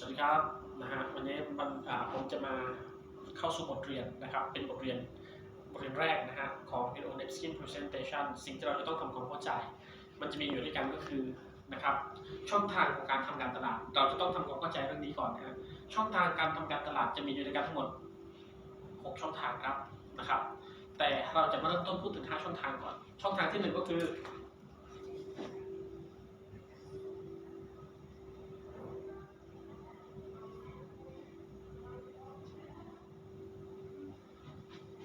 สวัสดีครับนะฮะวันนี้มันผมจะมาเข้าสู่บทเรียนนะครับ เป็นบทเรียนบทเรียนแรกนะฮะของ n o n e p s k i n Presentation สิ่งที่เราจะต้องทำความเข้าใจ มันจะมีอยู่ด้วยกันก็คือนะครับช่องทางของการทำการตลาด เราจะต้องทำความเข้าใจเรื่องนี้ก่อนนะฮะช่องทางการทำการตลาดจะมีอยู่ด้วยกันทั้งหมด 6 ช่องทางครับนะครับ แต่เราจะมาเริ่มต้นพูดถึง 5 ช่องทางก่อน ช่องทางที่หนึ่งก็คือ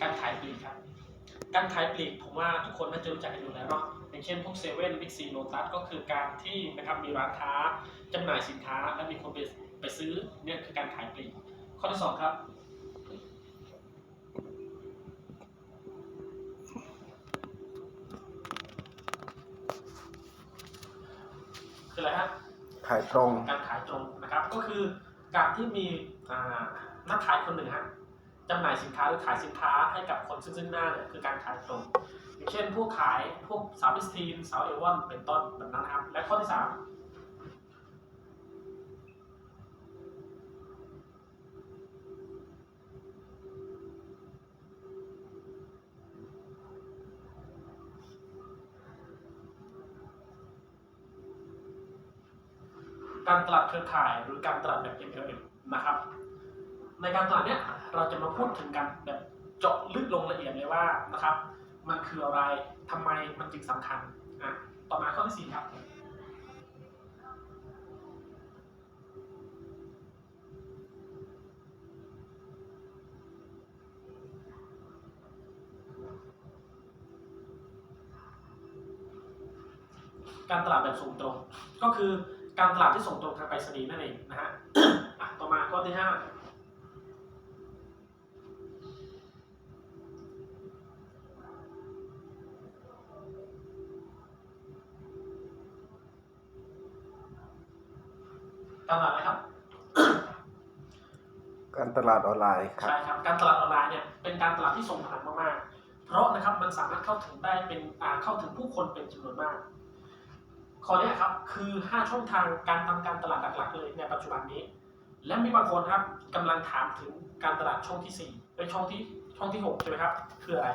การขายปลีกครับ การขายปลีกผมว่าทุกคนน่าจะรู้จักกันอยู่แล้วเนาะอย่างเช่นพวกเซเว่นบิ๊กซีโลตัสก็คือการที่นะครับมีร้านค้าจำหน่ายสินค้า และมีคนไปไปซื้อเนี่ยคือการขายปลีกข้อที่สองครับคืออะไรฮะขายตรง การขายตรงนะครับ ก็คือการที่มีอ่านักขายคนหนึ่งฮะ จำหน่ายสินค้าหรือขายสินค้าให้กับคนซึ่งซึ่งหน้าเนี่ยคือการขายตรง อย่างเช่นพวกขายพวกสาวบิสทีนสาวเอวอนเป็นต้นแบบนั้นนะครับ และข้อที่สามการตลาดเครือข่ายหรือการตลาดแบบ MLM นะครับ ในการตลาดเนี้ย เราจะมาพูดถึงกันแบบเจาะลึกลงละเอียดเลยว่านะครับ มันคืออะไรทำไมมันจึงสำคัญอะต่อมาข้อที่สี่ครับการตลาดแบบส่งตรง ก็คือการตลาดที่ส่งตรงทางไปรษณีย์นั่นเองนะฮะอะต่อมาข้อที่ห้า ตลาดอะไรครับ การตลาดออนไลน์ครับ ใช่ครับ การตลาดออนไลน์เนี่ยเป็นการตลาดที่ส่งผลมากๆ เพราะนะครับมันสามารถเข้าถึงได้เป็นอ่าเข้าถึงผู้คนเป็นจำนวนมากข้อเนี้ยครับคือ 5 ช่องทางการทำการตลาดหลักๆเลยในปัจจุบันนี้ และมีบางคนครับกำลังถามถึงการตลาดช่องที่4เป็นช่องที่ช่องที่6ใช่ไหมครับคืออะไร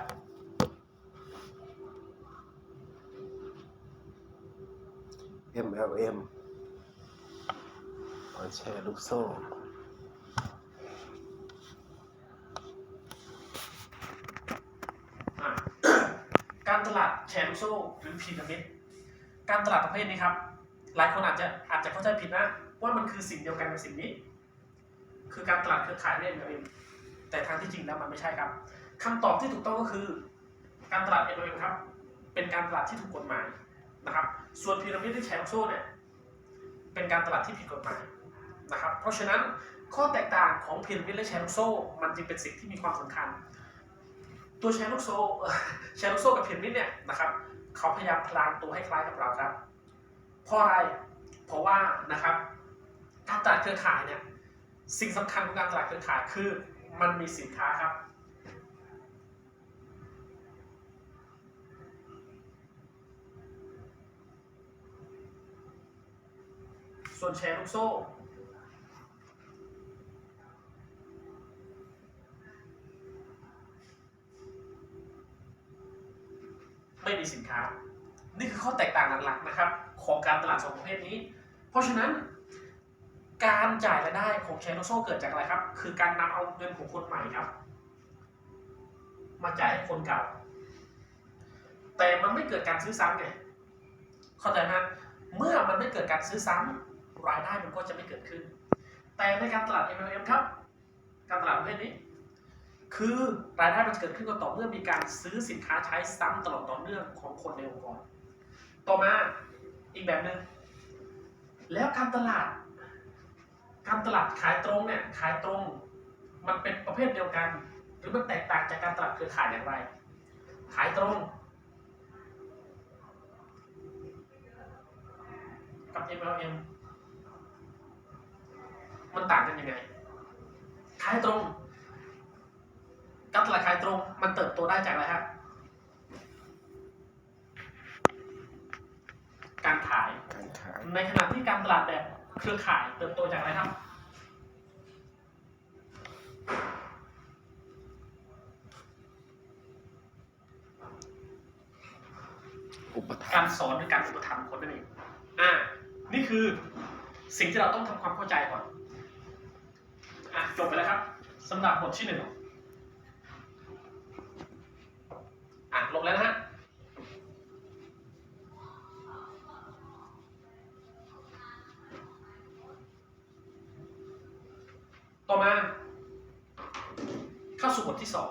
MLM ออ นแชร์ลูกโซ่อ่าการตลาดแชร์ลูกโซ่หรือพีระมิดการตลาดประเภทนี้ครับ หลายคนอาจจะอาจจะเข้าใจผิดนะ ว่ามันคือสิ่งเดียวกันกับสิ่งนี้ คือการตลาดเครือข่ายเนี่ย MLM แต่ทางที่จริงแล้วมันไม่ใช่ครับคำตอบที่ถูกต้องก็คือ การตลาด MLM ครับ เป็นการตลาดที่ถูกกฎหมายนะครับ ส่วนพีระมิดที่แชร์ลูกโซ่เนี่ยเป็นการตลาดที่ผิดกฎหมาย นะครับ เพราะฉะนั้นข้อแตกต่างของพีระมิดและแชร์ลูกโซ่ มันจึงเป็นสิ่งที่มีความสำคัญ ตัวแชร์ลูกโซ่แชร์ลูกโซ่กับพีระมิดเนี่ยนะครับเขาพยายามพลางตัวให้คล้ายกับเราครับ เพราะอะไร เพราะว่านะครับการตลาดเครือข่ายเนี่ยสิ่งสำคัญของการตลาดเครือข่ายคือมันมีสินค้าครับส่วนแชร์ลูกโซ่ ไม่มีสินค้า นี่คือข้อแตกต่างหลักๆนะครับ ของการตลาดสองประเภทนี้ เพราะฉะนั้น การจ่ายรายได้ของแชร์ลูกโซ่เกิดจากอะไรครับ คือการนำเอาเงินของคนใหม่ครับ มาจ่ายให้คนเก่า แต่มันไม่เกิดการซื้อซ้ำไงเข้าใจไหมเมื่อมันไม่เกิดการซื้อซ้ำรายได้มันก็จะไม่เกิดขึ้น แต่ในการตลาด MLM ครับ การตลาดประเภทนี้ คือรายได้มันจะเกิดขึ้นก็ต่อเมื่อมีการซื้อสินค้าใช้ซ้ำตลอดต่อเนื่องของคนในองค์กร ต่อมาอีกแบบหนึ่งแล้วการตลาด การตลาดขายตรงเนี่ยขายตรง มันเป็นประเภทเดียวกัน หรือมันแตกต่างจากการตลาดเครือข่ายอย่างไร ขายตรง กับ MLM มันต่างกันยังไง ขายตรง การตลาดขายตรงมันเติบโตได้จากอะไรฮะรขาการขาย ในขณะที่การตลาดแบบเครือข่ายเติบโตจากอะไรครับการสอนหรือการอุปถัมภ์คนนั่นเอง อ่า นี่คือสิ่งที่เราต้องทำความเข้าใจก่อน อะจบไปแล้วครับ สำหรับบทที่หนึ่ง อะลงแล้วนะฮะต่อมา เข้าสู่บทที่สอง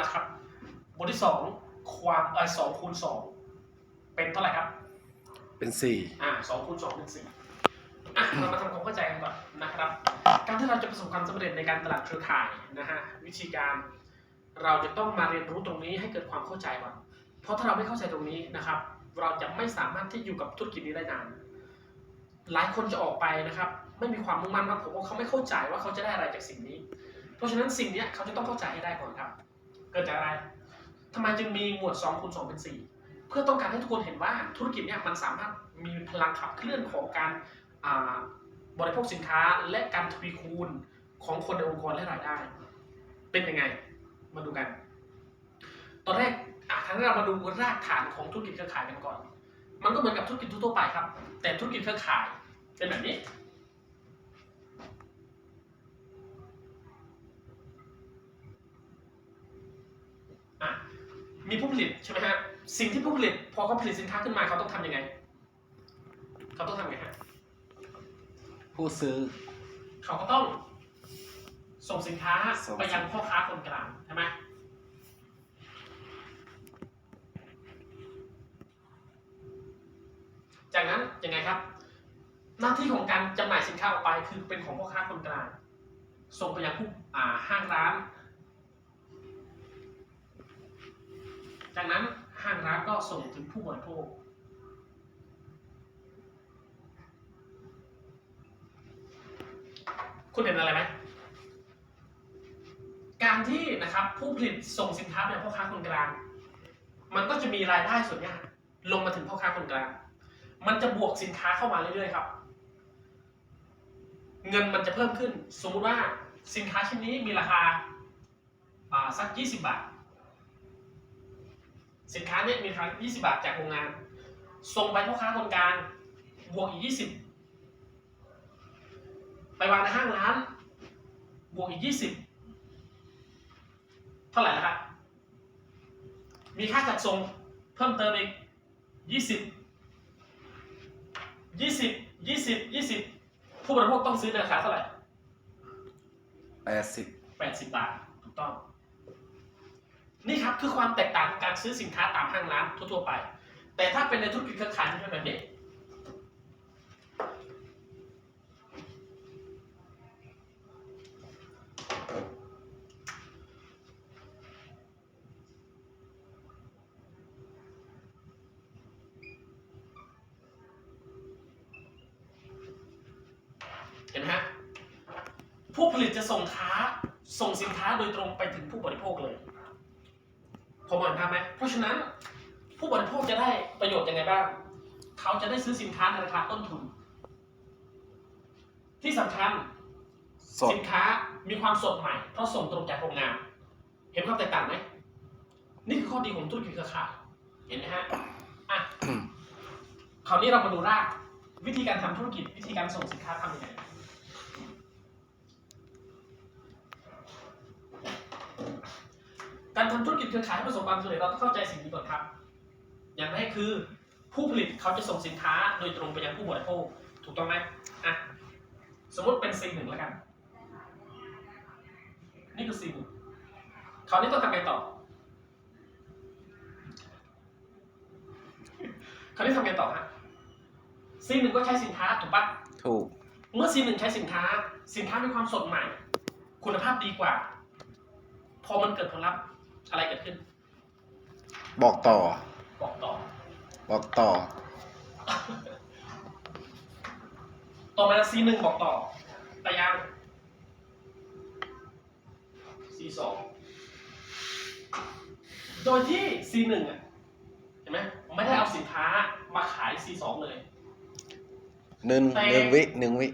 นะครับ บทที่สองความเออสองคูณสองเป็นเท่าไหร่ครับ เป็นสี่อ่าสองคูณสองเป็นสี่อะเรามาทำความเข้าใจกันก่อนนะครับ การที่เราจะประสบความสำเร็จในการตลาดเครือข่ายนะฮะวิธีการ เราจะต้องมาเรียนรู้ตรงนี้ให้เกิดความเข้าใจก่อน เพราะถ้าเราไม่เข้าใจตรงนี้นะครับ เราจะไม่สามารถที่อยู่กับธุรกิจนี้ได้นาน หลายคนจะออกไปนะครับ ไม่มีความมุ่งมั่นว่าผมว่าเขาไม่เข้าใจว่าเขาจะได้อะไรจากสิ่งนี้ เพราะฉะนั้นสิ่งนี้เขาจะต้องเข้าใจให้ได้ก่อนครับ เกิดจากอะไรทำไมจึงมีหมวด2คูณ2เป็น 4 เพื่อต้องการให้ทุกคนเห็นว่าธุรกิจเนี่ยมันสามารถมีพลังขับเคลื่อนของการบริโภคสินค้าและการทวีคูณของคนในองค์กรและรายได้ เป็นยังไง มาดูกัน ตอนแรกอะทั้งเรามาดูรากฐานของธุรกิจเครือข่ายกันก่อน มันก็เหมือนกับธุรกิจทั่วๆไปครับ แต่ธุรกิจเครือข่ายเป็นแบบนี้อะมีผู้ผลิตใช่ไหมฮะ สิ่งที่ผู้ผลิตพอเขาผลิตสินค้าขึ้นมาเขาต้องทำยังไง เขาต้องทำยังไงฮะ ผู้ซื้อ เขาก็ต้องส่งสินค้าส่งไปยังพ่อค้าคนกลางใช่ไหม จากนั้นยังไงครับ หน้าที่ของการจำหน่ายสินค้าออกไปคือเป็นของพ่อค้าคนกลางส่งไปยังผู้อ่าห้างร้าน จากนั้นห้างร้านก็ส่งถึงผู้บริโภคคุณเห็นอะไรไหมการที่นะครับผู้ผลิตส่งสินค้าไปยังพ่อค้าคนกลาง มันก็จะมีรายได้ส่วนนี้ลงมาถึงพ่อค้าคนกลาง มันจะบวกสินค้าเข้ามาเรื่อยๆครับ เงินมันจะเพิ่มขึ้น สมมุติว่าสินค้าชิ้นนี้มีราคาอ่าสัก 20 บาท สินค้าเนี่ยมีราคา20 บาทจากโรงงาน ส่งไปพ่อค้าคนกลางบวกอีก 20 ไปวางในห้างร้าน บวกอีก 20 เท่าไหร่ล้วครับมีค่าจัดส่งเพิ่มเติมอีก 20 20 20 20ผู้บริโภคต้องซื้อในราคาเท่าไหร่แปดสิบ80บาทถูกต้อง นี่ครับคือความแตกต่างของการซื้อสินค้าตามห้างร้านทั่วๆไป แต่ถ้าเป็นในธุรกิจเครือข่ายจะเป็นแบบนี้ เห็นไหมฮะ ผู้ผลิตจะส่งค้าส่งสินค้าโดยตรงไปถึงผู้บริโภคเลยพอมองภาพไหมเพราะฉะนั้นผู้บริโภคจะได้ประโยชน์ยังไงบ้าง เขาจะได้ซื้อสินค้าในราคาต้นทุน ที่สำคัญสดสินค้ามีความสดใหม่เพราะส่งตรงจากโรงงาน เห็นความแตกต่างไหมนี่คือข้อดีของธุรกิจเครือข่ายเห็นไหมฮะอะคราวนี้เรามาดูรากวิธีการทำธุรกิจวิธีการส่งสินค้าทำยังไง การทำธุรกิจเครือข่ายให้ประสบความสำเร็จเราต้องเข้าใจสิ่งนี้ก่อนครับ อย่างแรกคือ ผู้ผลิตเขาจะส่งสินค้าโดยตรงไปยังผู้บริโภคถูกต้องไหมอะสมมติเป็น C หนึ่งแล้วกัน นี่คือ C หนึ่งคราวนี้ต้องทำไงต่อคราวนี้ทำไงต่อฮะ C หนึ่งก็ใช้สินค้าถูกปะถูก เมื่อ C หนึ่งใช้สินค้า สินค้ามีความสดใหม่ คุณภาพดีกว่า พอมันเกิดผลลัพธ์ อะไรเกิดขึ้น บอกต่อ บอกต่อ บอกต่อ ต่อมา C หนึ่งบอกต่อไปยัง C สองโดยที่ C หนึ่งอะเห็นไหมไม่ได้เอาสินค้ามาขาย C สองเลยหนึ่งแต่หนึ่งวิหนึ่งวิ